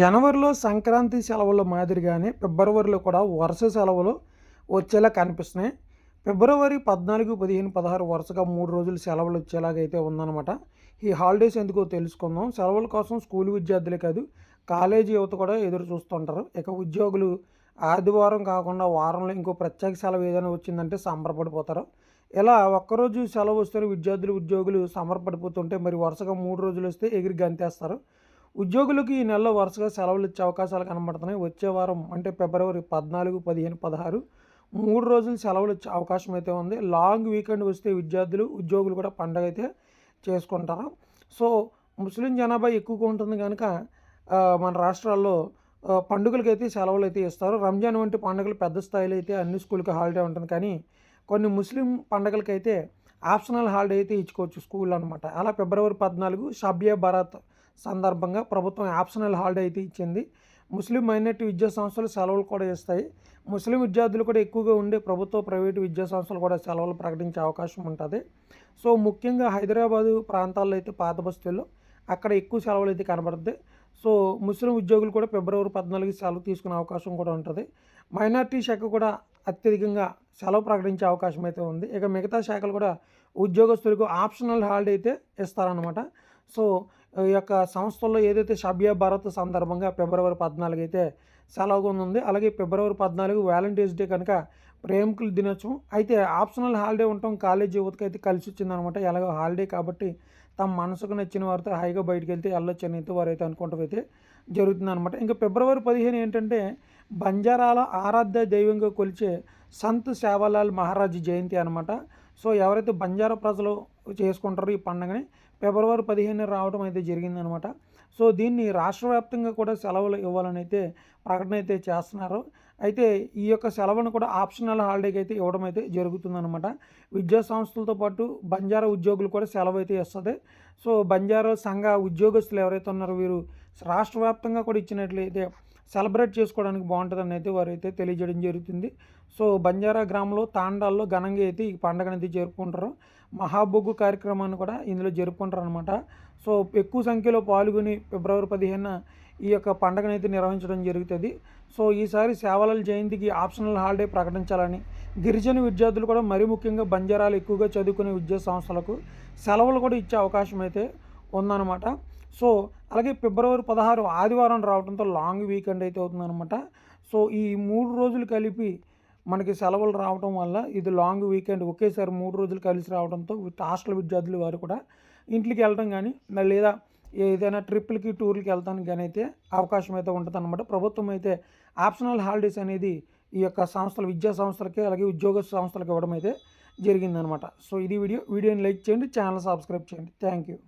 జనవరిలో సంక్రాంతి సెలవుల మాదిరిగానే ఫిబ్రవరిలో కూడా వరుస సెలవులు వచ్చేలా కనిపిస్తున్నాయి. ఫిబ్రవరి పద్నాలుగు పదిహేను పదహారు వరుసగా మూడు రోజులు సెలవులు వచ్చేలాగైతే ఉందన్నమాట. ఈ హాలిడేస్ ఎందుకో తెలుసుకుందాం. సెలవుల కోసం స్కూల్ విద్యార్థులే కాదు కాలేజీ యువత కూడా ఎదురు చూస్తుంటారు. ఇక ఉద్యోగులు ఆదివారం కాకుండా వారంలో ఇంకో ప్రత్యేక సెలవు ఏదైనా వచ్చిందంటే సంబరపడిపోతారు. ఇలా ఒక్కరోజు సెలవు వస్తే విద్యార్థులు ఉద్యోగులు సంబరపడిపోతుంటే మరి వరుసగా మూడు రోజులు వస్తే ఎగిరి గంతేస్తారు. ఉద్యోగులకు ఈ నెలలో వరుసగా సెలవులు ఇచ్చే అవకాశాలు కనబడుతున్నాయి. వచ్చే వారం అంటే ఫిబ్రవరి పద్నాలుగు పదిహేను పదహారు మూడు రోజులు సెలవులు ఇచ్చే అవకాశం అయితే ఉంది. లాంగ్ వీకెండ్ వస్తే విద్యార్థులు ఉద్యోగులు కూడా పండగ అయితే చేసుకుంటారు. సో ముస్లిం జనాభా ఎక్కువగా ఉంటుంది కనుక మన రాష్ట్రాల్లో పండుగలకైతే సెలవులు అయితే ఇస్తారు. రంజాన్ వంటి పండుగలు పెద్ద స్థాయిలో అయితే అన్ని స్కూల్కి హాలిడే ఉంటుంది. కానీ కొన్ని ముస్లిం పండుగలకైతే ఆప్షనల్ హాలిడే అయితే ఇచ్చుకోవచ్చు స్కూల్ అనమాట అలా ఫిబ్రవరి పద్నాలుగు సభ్య భారత్ సందర్భంగా ప్రభుత్వం ఆప్షనల్ హాలిడే అయితే ఇచ్చింది. ముస్లిం మైనార్టీ విద్యా సంస్థలు సెలవులు కూడా ఇస్తాయి. ముస్లిం విద్యార్థులు కూడా ఎక్కువగా ఉండే ప్రభుత్వ ప్రైవేటు విద్యా సంస్థలు కూడా సెలవులు ప్రకటించే అవకాశం ఉంటుంది. సో ముఖ్యంగా హైదరాబాదు ప్రాంతాల్లో అయితే పాత బస్తీల్లో అక్కడ ఎక్కువ సెలవులు అయితే కనబడుతుంది సో ముస్లిం ఉద్యోగులు కూడా ఫిబ్రవరి పద్నాలుగు సెలవు తీసుకునే అవకాశం కూడా ఉంటుంది. మైనార్టీ శాఖ కూడా అత్యధికంగా సెలవు ప్రకటించే అవకాశం అయితే ఉంది. ఇక మిగతా శాఖలు కూడా ఉద్యోగస్తులకు ఆప్షనల్ హాలిడే అయితే ఇస్తారనమాట సో యొక్క సంస్థల్లో ఏదైతే సభ్య భారత్ సందర్భంగా ఫిబ్రవరి పద్నాలుగు అయితే సెలవుగా ఉంది అలాగే ఫిబ్రవరి పద్నాలుగు వ్యాలంటైన్స్ డే కనుక ప్రేమికుల దినోత్సవం. అయితే ఆప్షనల్ హాలిడే ఉండటం కాలేజ్ యువతకి అయితే కలిసి వచ్చిందనమాట. ఎలాగో హాలిడే కాబట్టి తమ మనసుకు నచ్చిన వారితో హాయిగా బయటకు వెళ్తే వెళ్ళొచ్చు అని అయితే వారైతే అయితే జరుగుతుందనమాట. ఇంకా ఫిబ్రవరి పదిహేను ఏంటంటే బంజారాల ఆరాధ్య దైవంగా కొలిచే సంత్ సేవాలాల్ మహారాజ్ జయంతి అనమాట. సో ఎవరైతే బంజారా ప్రజలు చేసుకుంటారో ఈ పండుగని ఫిబ్రవరి పదిహేను రావడం అయితే జరిగిందనమాట. సో దీన్ని రాష్ట్ర వ్యాప్తంగా కూడా సెలవులు ఇవ్వాలని అయితే ప్రకటన అయితే చేస్తున్నారు. అయితే ఈ యొక్క సెలవును కూడా ఆప్షనల్ హాలిడేకి అయితే ఇవ్వడం అయితే జరుగుతుందనమాట. విద్యా సంస్థలతో పాటు బంజారా ఉద్యోగులు కూడా సెలవు అయితే ఇస్తుంది. సో బంజారా సంఘ ఉద్యోగస్తులు ఎవరైతే ఉన్నారో వీరు రాష్ట్ర వ్యాప్తంగా కూడా ఇచ్చినట్లయితే సెలబ్రేట్ చేసుకోవడానికి బాగుంటుందని అయితే వారు అయితే తెలియజేయడం జరుగుతుంది. సో బంజారా గ్రామంలో తాండాల్లో ఘనంగా అయితే ఈ పండుగను అయితే జరుపుకుంటారు. మహాబొగ్గు కార్యక్రమాన్ని కూడా ఇందులో జరుపుకుంటారు అనమాట సో ఎక్కువ సంఖ్యలో పాల్గొని ఫిబ్రవరి పదిహేను ఈ యొక్క పండుగను అయితే నిర్వహించడం జరుగుతుంది. సో ఈసారి సేవల జయంతికి ఆప్షనల్ హాలిడే ప్రకటించాలని గిరిజన విద్యార్థులు కూడా మరీ ముఖ్యంగా బంజారాలు ఎక్కువగా చదువుకునే విద్యా సంస్థలకు సెలవులు కూడా ఇచ్చే అవకాశం అయితే ఉందన్నమాట. సో అలాగే ఫిబ్రవరి పదహారు ఆదివారం రావడంతో లాంగ్ వీకెండ్ అయితే అవుతుందన్నమాట. సో ఈ మూడు రోజులు కలిపి మనకి సెలవులు రావడం వల్ల ఇది లాంగ్ వీకెండ్ ఒకేసారి మూడు రోజులు కలిసి రావడంతో హాస్టల్ విద్యార్థులు వారు కూడా ఇంట్లోకి వెళ్ళడం కానీ లేదా ఏదైనా ట్రిప్లకి టూర్లకి వెళ్తానికి కానీ అయితే అవకాశం అయితే ఉంటుందన్నమాట. ప్రభుత్వం అయితే ఆప్షనల్ హాలిడేస్ అనేది ఈ యొక్క సంస్థలు విద్యా సంస్థలకి అలాగే ఉద్యోగ సంస్థలకు ఇవ్వడం అయితే జరిగిందనమాట సో ఇది వీడియో వీడియోని లైక్ చేయండి ఛానల్ సబ్స్క్రైబ్ చేయండి. Thank you.